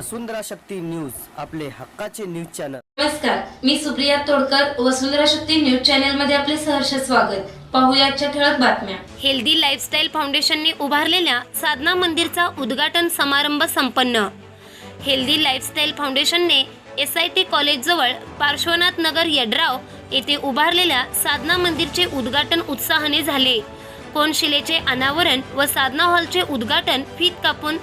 वसुंधरा Shakti news आपले हक्काचे news channel. नमस्कार मी सुप्रिया तोडकर वसुंधरा शक्ती न्यूज चॅनलमध्ये आपले सहर्ष स्वागत. पाहूया आजच्या ठळक बातम्या. हेल्दी लाईफस्टाईल फाउंडेशनने उभारलेल्या साधना मंदिरचा उद्घाटन समारंभ संपन्न. हेल्दी लाईफस्टाईल फाउंडेशनने एस आय टी कॉलेजजवळ पार्श्वनाथ नगर यड्राव येथे उभारलेल्या साधना मंदिरचे उद्घाटन उत्साहाने झाले. कोनशिलेचे अनावरण व साधना हॉलचे उद्घाटन फीत कापून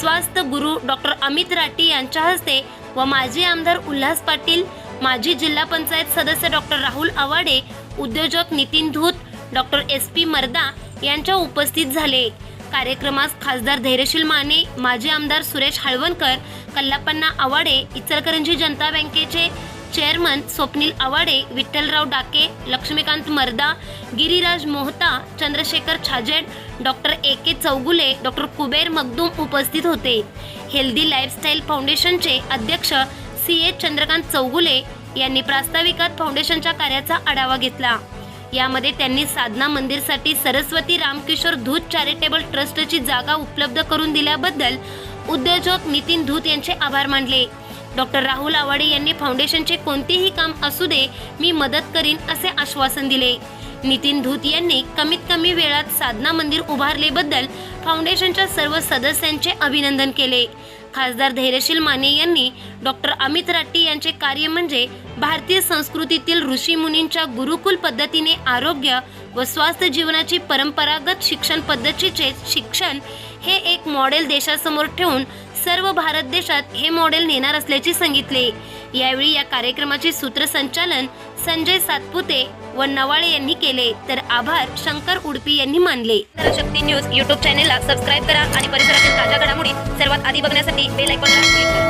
स्वास्थ्य गुरु डॉक्टर अमित राठी यांच्या हस्ते व माजी आमदार उल्हास पाटील माजी जिल्हा पंचायत सदस्य डॉक्टर राहुल आवाडे उद्योजक Nitin Dhoot doctor S P Marda यांच्या उपस्थित झाले. कार्यक्रमास खासदार धैर्यशील माने माजी आमदार सुरेश हळवणकर कल्लापन्ना आवाडे इचलकरंजी जनता बँकेचे chairman Swapnil Awade Vitthalrao Dake Laxmikant Marda Giriraj Mohta Chandrashekhar Chhajed doctor A K Chougule doctor Kuber Magdum उपस्थित होते. हेल्दी लाईफस्टाईल फाउंडेशनचे अध्यक्ष सी ए चंद्रकांत चौगुले यांनी प्रास्ताविकात फाउंडेशनच्या कार्याचा आढावा घेतला. यामध्ये त्यांनी साधना मंदिरसाठी सरस्वती रामकिशोर धूत चॅरिटेबल ट्रस्टची जागा उपलब्ध करून दिल्याबद्दल उद्योजक नितीन धूत यांचे आभार मानले. डॉक्टर राहुल आवाडे यांनी फाउंडेशनचे कोणतेही काम असू दे मी मदत करीन असे आश्वासन दिले. नितीन धूत यांनी कमीत कमी वेळात साधना मंदिर उभारलेबद्दल फाउंडेशनच्या सर्व सदस्यांचे अभिनंदन केले. खासदार धैर्यशील माने यांनी डॉक्टर अमित राठी यांचे कार्य म्हणजे भारतीय संस्कृतीतील ऋषी मुनींच्या गुरुकुल पद्धतीने आरोग्य व स्वास्थ्य जीवनाची परंपरागत शिक्षण पद्धतीचे शिक्षण हे एक मॉडेल देशासमोर ठेवून सर्व भारत देशात हे मॉडेल नेणार असल्याचे सांगितले. यावेळी या कार्यक्रमाचे सूत्रसंचालन संजय सातपुते व नवाळे यांनी केले. तर आभार शंकर उडपी यांनी मानले. शक्ती न्यूज युट्यूब चॅनेलला सबस्क्राईब करा आणि परिसरातील ताज्या घडामोडी सर्वात आधी बघण्यासाठी बेल आयकॉनला क्लिक